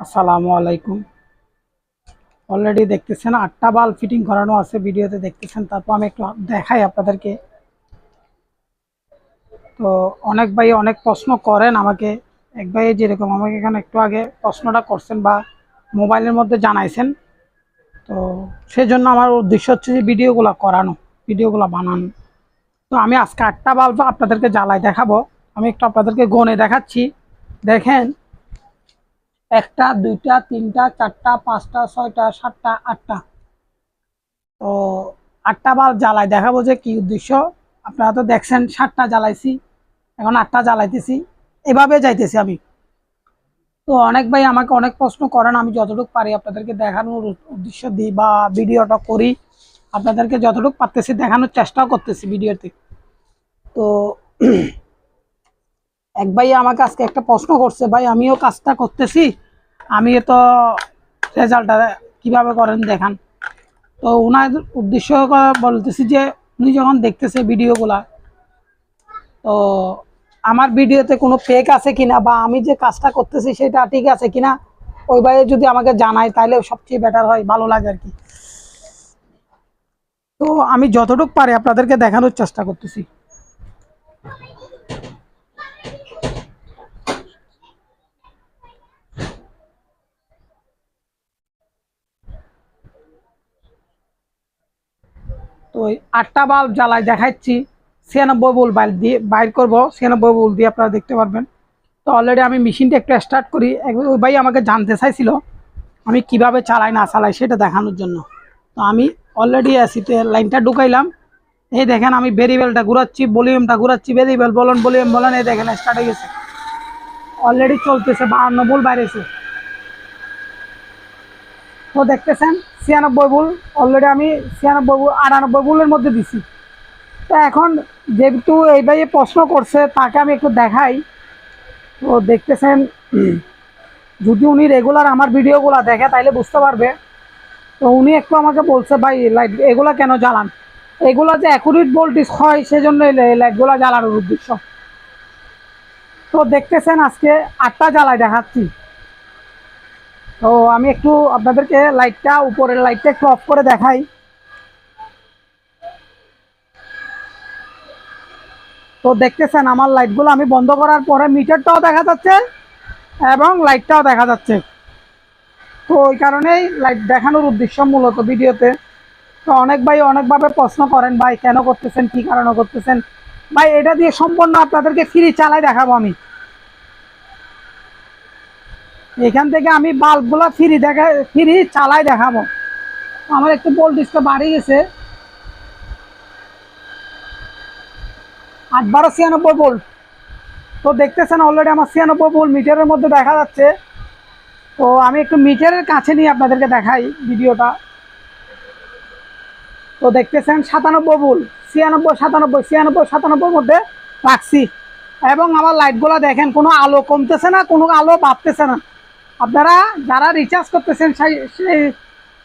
আসসালামু আলাইকুম। অলরেডি দেখতেছেন, আটটা বাল ফিটিং করানো আছে ভিডিওতে দেখতেছেন, তারপর আমি একটু দেখাই আপনাদেরকে। তো অনেক ভাই অনেক প্রশ্ন করেন আমাকে, এক ভাই যেরকম আমাকে এখানে একটু আগে প্রশ্নটা করছেন বা মোবাইলের মধ্যে জানাইছেন। তো সেজন্য আমার উদ্দেশ্য হচ্ছে যে ভিডিওগুলো করানো, ভিডিওগুলো বানানো। তো আমি আজকে আটটা বাল্ব আপনাদেরকে জ্বালাই দেখাবো। আমি একটু আপনাদেরকে গনে দেখাচ্ছি। দেখেন একটা, দুইটা, তিনটা, চারটা, পাঁচটা, ছয়টা, সাতটা, আটটা। তো আটটা বাল্ব জ্বালাই দেখাবো যে কি উদ্দেশ্য। আপনারা তো দেখছেন, সাতটা জ্বালাইছি, এখন আটটা জ্বালাইতেছি, এভাবে যাইতেছি আমি। তো অনেক ভাই আমাকে অনেক প্রশ্ন করেন, আমি যতটুকু পারি আপনাদেরকে দেখানোর উদ্দেশ্য দিই বা ভিডিওটা করি। আপনাদেরকে যতটুকু পারতেছি, দেখানোর চেষ্টাও করতেছি ভিডিওতে। তো এক ভাই আমাকে আজকে একটা প্রশ্ন করছে, ভাই, আমিও কাজটা করতেছি আমি তো রেজাল্টটা কীভাবে করেন দেখান। তো ওনার উদ্দেশ্য বলতেছি যে, উনি যখন দেখতেছে ভিডিওগুলা, তো আমার ভিডিওতে কোনো ফেক আছে কিনা বা আমি যে কাজটা করতেছি সেটা ঠিক আছে কিনা, ওই ভাই যদি আমাকে জানায় তাহলে সবচেয়ে বেটার হয়, ভালো লাগে আর কি। তো আমি যতটুকু পারি আপনাদেরকে দেখানোর চেষ্টা করতেছি। ওই আটটা বাল্ব জ্বালায় দেখাচ্ছি, ছিয়ানব্বই বুল বাল্ব দিয়ে, বাইর করব, ছিয়ানব্বই বুল দিয়ে আপনারা দেখতে পারবেন। তো অলরেডি আমি মেশিনটা একটু স্টার্ট করি। ওই ভাই আমাকে জানতে চাইছিল, আমি কীভাবে চালাই, না চালাই সেটা দেখানোর জন্য। তো আমি অলরেডি এসিতে লাইনটা ঢুকাইলাম। এই দেখেন আমি ভেরিয়েবলটা ঘুরাচ্ছি ভলিউমটা ঘুরাচ্ছি ভেরিয়েবল বলুন ভলিউম বলেন, এই দেখেন স্টার্ট হয়ে গেছে। অলরেডি চলতেছে, বাহান্ন বুল বাইরেছে। তো দেখতেছেন, ছিয়ানব্বই বুল অলরেডি আমি ছিয়ানব্বই বুল আটানব্বই বুলের মধ্যে দিছি। তো এখন যেহেতু এই ভাই প্রশ্ন করছে, তাকে আমি একটু দেখাই। তো দেখতেছেন, যদি উনি রেগুলার আমার ভিডিওগুলো দেখে, তাইলে বুঝতে পারবে। তো উনি একটু আমাকে বলছে, ভাই লাইট এগুলা কেন জ্বালান? এগুলা যে অ্যাকুরেট ভোল্টেজ হয় সেজন্য লাইটগুলো জ্বালানোর উদ্দেশ্য। তো দেখতেছেন, আজকে আটটা জ্বালায় দেখাচ্ছি। তো আমি একটু আপনাদেরকে লাইটটা উপরের লাইটটা একটু অফ করে দেখাই। তো দেখতেছেন, আমার লাইটগুলো আমি বন্ধ করার পরে মিটারটাও দেখা যাচ্ছে এবং লাইটটাও দেখা যাচ্ছে। তো ওই কারণেই লাইট দেখানোর উদ্দেশ্য মূলত ভিডিওতে। তো অনেক ভাই অনেকভাবে প্রশ্ন করেন, ভাই, কেন করতেছেন? কী কারণে করতেছেন? ভাই, এটা দিয়ে সম্পূর্ণ আপনাদেরকে ফ্রি চালাই দেখাবো আমি। এখান থেকে আমি বাল্বগুলো ফ্রি দেখা, ফ্রি চালাই দেখাবো। আমার একটু ভোল্টেজটা বাড়ি গেছে। আট বারো ছিয়ানব্বই ভোল্ট তো দেখতেছেন অলরেডি আমার ছিয়ানব্বই ভোল্ট মিটারের মধ্যে দেখা যাচ্ছে। তো আমি একটু মিটারের কাছে নিয়ে আপনাদেরকে দেখাই ভিডিওটা। তো দেখতেছেন সাতানব্বই ভোল্ট ছিয়ানব্বই, সাতানব্বই, ছিয়ানব্বই সাতানব্বইয়ের মধ্যে রাখছি। এবং আমার লাইটগুলো দেখেন, কোনো আলো কমতেছে না, কোনো আলো বাড়তেছে না। আপনারা যারা রিচার্জ করতেছেন সেই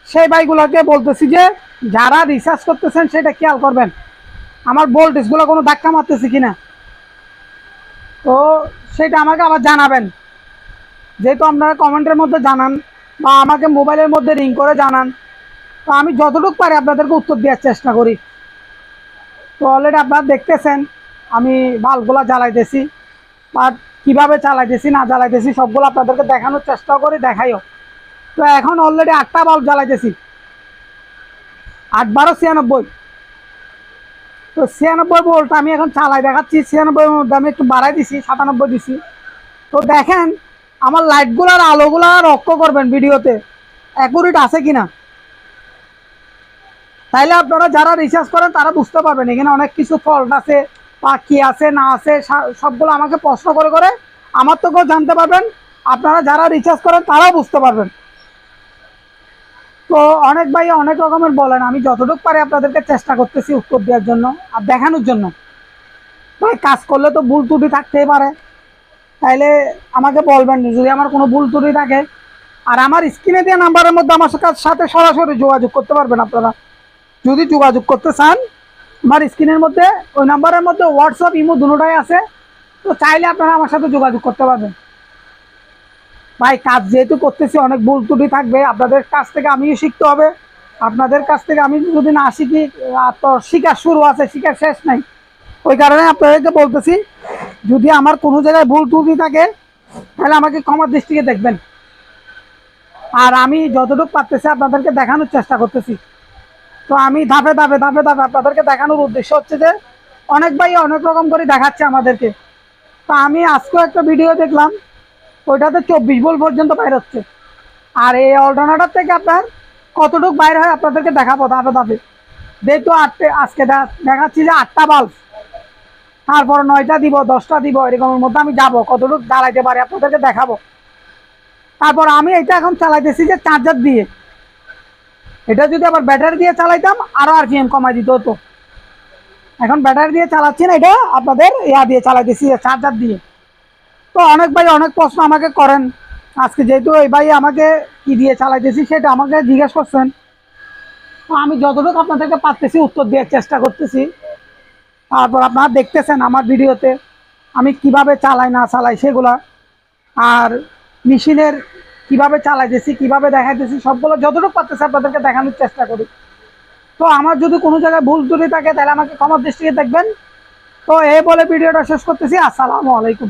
সেই বলতেছি যে, যারা রিচার্জ করতেছেন সেটা খেয়াল করবেন। আমার ভোল্টেজগুলো কোনো ধাক্কা মারতেছে কিনা। তো সেটা আমাকে আবার জানাবেন। যেহেতু আপনারা কমেন্টের মধ্যে জানান বা আমাকে মোবাইলের মধ্যে রিং করে জানান, তো আমি যতটুকু পারি আপনাদেরকে উত্তর দেওয়ার চেষ্টা করি। তো অলরেডি আপনারা দেখতেছেন, আমি বাল্বগুলো জ্বালাইতেছি। বা কীভাবে চালাইতেছি না জ্বালাইতেছি, সবগুলো আপনাদেরকে দেখানোর চেষ্টা করি, দেখাইও। তো এখন অলরেডি আটটা বাল্ব জ্বালাইতেছি। আট বারো ছিয়ানব্বই। তো ছিয়ানব্বই ভোল্ট আমি এখন চালাই দেখাচ্ছি, ছিয়ানব্বই মধ্যে আমি একটু বাড়াই দিছি, সাতানব্বই দিছি। তো দেখেন, আমার লাইটগুলোর আলোগুলো রক্ষ করবেন ভিডিওতে। অ্যাকুরেট আছে কিনা? তাইলে আপনারা যারা রিচার্জ করেন, তারা বুঝতে পারবেন, এখানে অনেক কিছু ফল্ট আছে। কি আছে, না আছে সবগুলো আমাকে প্রশ্ন করে করে আমার থেকেও জানতে পারবেন। আপনারা যারা রিচার্জ করেন, তারাও বুঝতে পারবেন। তো অনেক ভাই অনেক রকমের বলেন, আমি যতটুকু পারি আপনাদেরকে চেষ্টা করতেছি উত্তর দেওয়ার জন্য আর দেখানোর জন্য। ভাই, কাজ করলে তো ভুল ত্রুটি থাকতেই পারে। তাইলে আমাকে বলবেন যদি আমার কোনো ভুল ত্রুটি থাকে, আর আমার স্ক্রিনে দেওয়া নাম্বারের মধ্যে আমার সাথে সরাসরি যোগাযোগ করতে পারবেন আপনারা। যদি যোগাযোগ করতে চান আমার স্ক্রিনের মধ্যে, ওই নাম্বারের মধ্যে হোয়াটসঅ্যাপ ইমো দুটোটাই আছে। তো চাইলে আপনারা আমার সাথে যোগাযোগ করতে পারবেন। ভাই, কাজ যেহেতু করতেছি, অনেক ভুল ত্রুটি থাকবে। আপনাদের কাছ থেকে আমিও শিখতে হবে। আপনাদের কাছ থেকে আমি যদি না শিখি তো শিকার শুরু আছে শিকার শেষ নাই। ওই কারণে আপনাদেরকে বলতেছি, যদি আমার কোনো জায়গায় ভুল ত্রুটি থাকে, তাহলে আমাকে ক্ষমার দৃষ্টিকে দেখবেন। আর আমি যতটুকু পারতেছি, আপনাদেরকে দেখানোর চেষ্টা করতেছি। তো আমি ধাপে ধাপে ধাপে ধাপে আপনাদেরকে দেখানোর উদ্দেশ্য হচ্ছে যে অনেক ভাই অনেক রকম করে দেখাচ্ছে আমাদেরকে। তো আমি আজকেও একটা ভিডিও দেখলাম, ওইটাতে চব্বিশ বল পর্যন্ত বাইর হচ্ছে। আর এই অল্টারনেটার থেকে আপনার কতটুকু বাইর হয় আপনাদেরকে দেখাবো ধাপে ধাপে। যেহেতু আটটে, আজকে দেখাচ্ছি যে আটটা বাল্ব তারপর নয়টা দিব, দশটা দিব, এরকমের মধ্যে আমি যাব, কতটুকু দাঁড়াইতে পারি আপনাদেরকে দেখাবো। তারপর আমি এটা এখন চালাইতেছি যে চার্জার দিয়ে। এটা যদি আবার ব্যাটারি দিয়ে চালাইতাম, আরও আর পিএম কমাই দিত হতো এখন ব্যাটারি দিয়ে চালাচ্ছি না, এটা আপনাদের ইয়া দিয়ে চালাইতেছি চার্জার দিয়ে। তো অনেক ভাই অনেক প্রশ্ন আমাকে করেন। আজকে যেহেতু এই ভাই আমাকে কি দিয়ে চালাইতেছি সেটা আমাকে জিজ্ঞেস করছেন। তো আমি যতটুকু আপনাদেরকে পারতেছি উত্তর দেওয়ার চেষ্টা করতেছি। তারপর আপনারা দেখতেছেন আমার ভিডিওতে আমি কীভাবে চালাই না চালাই সেগুলা। আর মেশিনের কীভাবে চালাইতেছি, কীভাবে দেখাইতেছি, সবগুলো যতটুকু পারতেছি আপনাদেরকে দেখানোর চেষ্টা করি। তো আমার যদি কোনো জায়গায় ভুল ত্রুটি থাকে, তাহলে আমাকে ক্ষমার দৃষ্টিকে দেখবেন। তো এই বলে ভিডিওটা শেষ করতেছি, আসসালামু আলাইকুম।